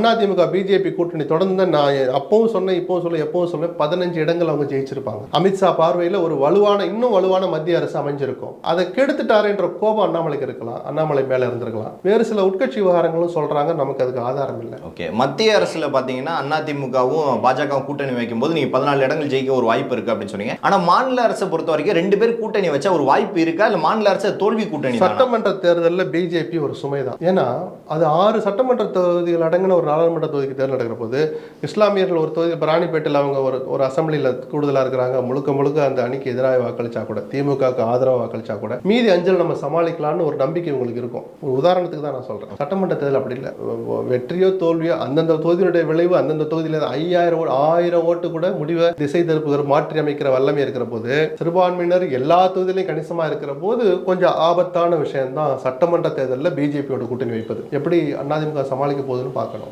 AIADMK BJP கூட்டணி தொடர்ந்து நான் அப்பவும் சொன்னேன் இப்பவும் சொல்ல எப்பவும் சொன்னேன் பதினஞ்சு இடங்கள் அவங்க ஜெயிச்சிருப்பாங்க. அமித்ஷா பார்வையில் ஒரு வலுவான இன்னும் வலுவான மத்திய அரசு அமைஞ்சிருக்கும். அதை கெடுத்துட்டாருன்ற கோபம் அண்ணாமலைக்கு இருக்கலாம். அண்ணாமலை மேல இருந்திருக்கலாம். வேறு சில உட்கட்சி விவகாரங்களும் சொல்றாங்க. நமக்கு அதுக்கு ஆதாரம் இல்லை. ஓகே. மத்திய அரசுல பாத்தீங்கன்னா அதிமுகவும் பாஜகவும் கூட்டணி வைக்கும்போது நீங்க பதினாலு இடங்கள் ஜெயிக்க ஒரு வாய்ப்பு இருக்கு அப்படின்னு சொன்னீங்க. ஆனா மாநில அரசை பொறுத்த வரைக்கும் ரெண்டு பேர் கூட்டணி வச்சா ஒரு வாய்ப்பு இருக்கா? இல்ல மாநில அரசு தோல்வி கூட்டணி தானா? சட்டமன்ற தேர்தலில் பிஜேபி ஒரு சுமைதான். ஏன்னா அது ஆறு சட்டமன்ற தொகுதிகள் அடங்கின ஒரு நாடாளுமன்ற தொகுதிக்கு தேர்தல் நடக்கிற போது இஸ்லாமியர்கள் ஒரு தொகுதி இப்போ ராணிப்பேட்டையில் அவங்க ஒரு ஒரு அசம்பிளியில் கூடுதலாக இருக்கிறாங்க. முழுக்க முழுக்க அந்த அணிக்கு எதிராக வாக்களிச்சா கூட திமுகவுக்கு ஆதரவாக வாக்களிச்சா கூட மீதி அஞ்சல் நம்ம சமாளிக்கலாம்னு ஒரு நம்பிக்கை உங்களுக்கு இருக்கும். ஒரு உதாரணத்துக்கு தான் நான் சொல்கிறேன் சட்டமன்ற தேர்தல் அப்படி இல்லை. வெற்றியோ தோல்வியோ அந்தந்த தொகுதியினுடைய விளைவு அந்தந்த தொகுதியில் ஐயாயிரம் ஓ- ஆயிரம் ஓட்டு கூட முடிவை திசை திருப்புகிற மாற்றி அமைக்கிற வல்லமை இருக்கிற போது சிறுபான்மையினர் எல்லா தொகுதியிலையும் கணிசமாக இருக்கிற போது கொஞ்சம் ஆபத்தான விஷயம்தான் சட்டமன்ற தேர்தலில் பிஜேபியோட கூட்டணி வைப்பது. எப்படி அதிமுக சமாளிக்க போகுதுன்னு பார்க்கணும்.